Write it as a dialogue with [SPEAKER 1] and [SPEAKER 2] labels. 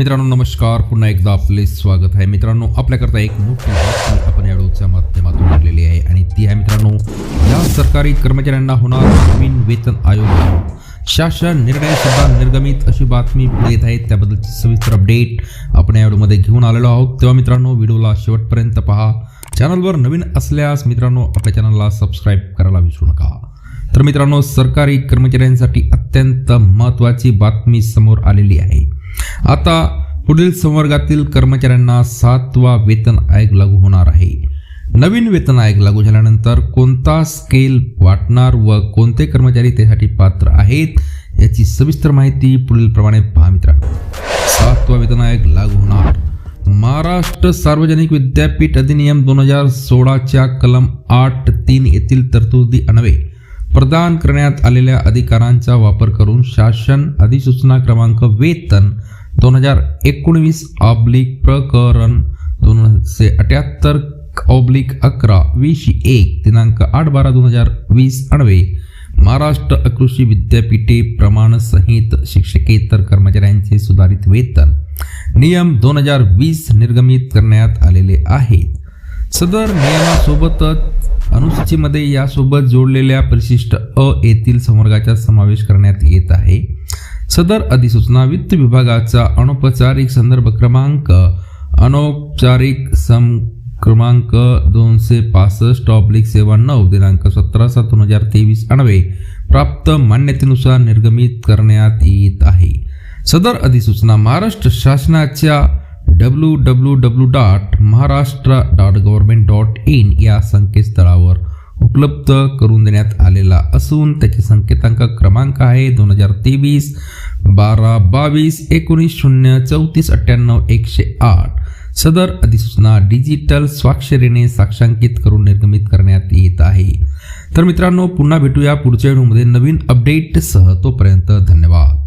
[SPEAKER 1] मित्रांनो नमस्कार. पुन्हा एकदा आपले स्वागत आहे. मित्रांनो आपल्याकरता एक मोठी बातमी आपण या व्हिडिओच्या माध्यमातून आणलेली आहे आणि ती आहे मित्रांनो या सरकारी कर्मचाऱ्यांना होणार नवीन वेतन आयोग. शासन निर्णय सुद्धा निर्गमित अशी बातमी पुढे येत आहे. त्याबद्दलची सविस्तर अपडेट आपण या व्हिडिओमध्ये घेऊन आलेलो आहोत. तेव्हा मित्रांनो व्हिडिओला शेवटपर्यंत पहा. चॅनलवर नवीन असल्यास मित्रांनो आपल्या चॅनलला सबस्क्राईब करायला विसरू नका. तर मित्रांनो सरकारी कर्मचाऱ्यांसाठी अत्यंत महत्त्वाची बातमी समोर आलेली आहे. आता पुढील संवर्गातील कर्मचाऱ्यांना सातवा वेतन आयोग लागू होणार आहे. नवीन वेतन आयोग लागू झाल्यानंतर कोणता स्केल वाटणार व कोणते कर्मचारी त्यासाठी पात्र आहेत याची सविस्तर माहिती पुढील प्रमाणे पहा मित्रांनो. सातवा वेतन आयोग लागू होणार. महाराष्ट्र सार्वजनिक विद्यापीठ अधिनियम दोन हजार सोळाच्या कलम आठ तीन येथील तरतुदी अनवे प्रदान करण्यात आलेल्या अधिकारांचा वापर करून शासन अधिसूचना क्रमांक वेतन दोन हजार एकोणवीस ऑब्लिक प्रकरण दोनशे अठ्याहत्तर ऑब्लिक अकरा वीस एक दिनांक आठ बारा दोन हजार वीस अन्वये महाराष्ट्र कृषी विद्यापीठे प्रमाण संहित शिक्षकेतर कर्मचाऱ्यांचे सुधारित वेतन नियम दोन हजार वीस निर्गमित करण्यात आलेले आहेत. सदर नियमासोबतच अनुसूचीमध्ये यासोबत जोडलेल्या परिशिष्ट अ येथील संवर्गाचा समावेश करण्यात येत आहे. सदर अधिसूचना वित्त विभागाचा अनौपचारिक संदर्भ क्रमांक अनौपचारिक सम क्रमांक दोनशे पासष्ट ऑब्लिक सेवा नऊ दिनांक सतरा सात दोन हजार तेवीस अन्वये प्राप्त मान्यतेनुसार निर्गमित करण्यात येत आहे. सदर अधिसूचना महाराष्ट्र शासनाच्या W W W dot Maharashtra dot government dot in या संकेतस्थळावर उपलब्ध करून देण्यात आलेला असून त्याचे संकेतांक क्रमांक आहे दोन हजार तेवीस बारा बावीस एकोणीस शून्य चौतीस अठ्ठ्याण्णव एकशे आठ. सदर अधिसूचना डिजिटल स्वाक्षरीने साक्षांकित करून निर्गमित करण्यात येत आहे. तर मित्रांनो पुन्हा भेटूया पुढच्या व्हिडिओमध्ये नवीन अपडेटसह तोपर्यंत धन्यवाद.